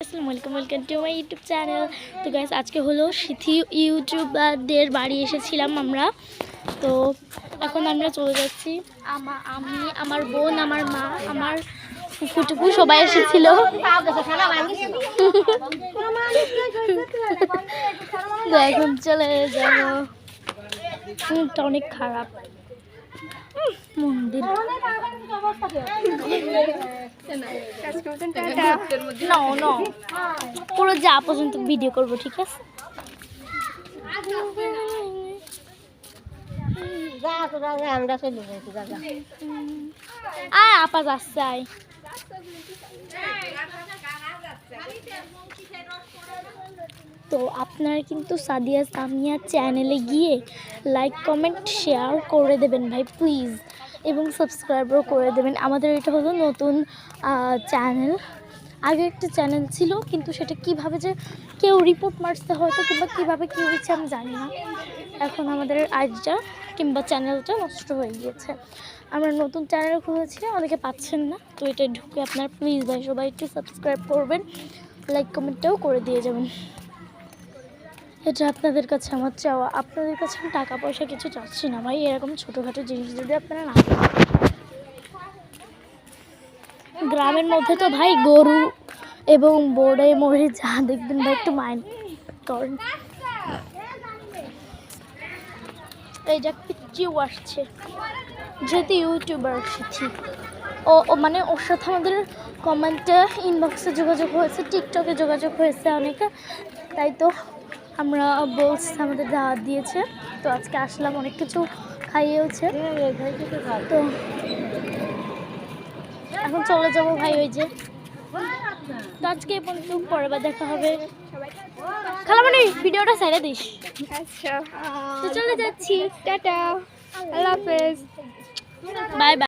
আলাইকুম welcome to my YouTube channel তো guys আজকে হলো সিথি ইউটিউবারদের বাড়ি এসেছিলাম আমরা। তো এখন আমরা চলে যাচ্ছি। আমা, আমি, আমার বোন, আমার মা, আমার ফুফুটুকু সবাই এসেছিল। এখন চলে যাব। মুখটা অনেক খারাপ। মন্দির। পুরো যা পর্যন্ত ভিডিও করব ঠিক আছে? আয় আপা যাচ্ছে তো আপনারা কিন্তু সাদিয়া সামিয়া চ্যানেলে গিয়ে লাইক কমেন্ট শেয়ার করে দেবেন ভাই প্লিজ এবং সাবস্ক্রাইবও করে দেবেন। আমাদের এটা হলো নতুন চ্যানেল আগে একটা চ্যানেল ছিল, কিন্তু সেটা কীভাবে যে কেউ রিপোর্ট মারতে হয়তো, কিংবা কীভাবে কী হয়েছে আমি জানি না। এখন আমাদের আইডিটা কিংবা চ্যানেলটা নষ্ট হয়ে গিয়েছে। আমরা নতুন চ্যানেল খুলেছি, অনেকে পাচ্ছেন না। তো এটা ঢুকে আপনার প্লিজ ভাই, সবাই একটু সাবস্ক্রাইব করবেন লাইক কমেন্টটাও করে দিয়ে যাবেন। এটা আপনাদের কাছে আমার চাওয়া। আপনাদের কাছে আমি টাকা পয়সা কিছু চাচ্ছি না ভাই। এরকম ছোটোখাটো জিনিস যদি আপনারা না গ্রামের মধ্যে তো ভাই গরু এবং বোর্ডে মরে যা দেখবেন ভাই একটু মাইন্ড করেন। এই যে পিচিও আসছে। যেহেতু ইউটিউবার ও ও মানে ওর সাথে আমাদের কমেন্টে ইনবক্সে যোগাযোগ হয়েছে টিকটকে যোগাযোগ হয়েছে অনেকে। তাই তো আমরা বলছি আমাদের দাওয়াত দিয়েছে। তো আজকে আসলাম অনেক কিছু খাইয়েওছে। তো এখন চলে যাব ভাই ওই যে। তো আজকে পর্যন্ত পরের বার দেখা হবে। খালামানি ভিডিওটা ছেড়ে দিস। আচ্ছা। তো চলে যাচ্ছি। টাটা। আল্লাহ হাফেজ। Bye bye.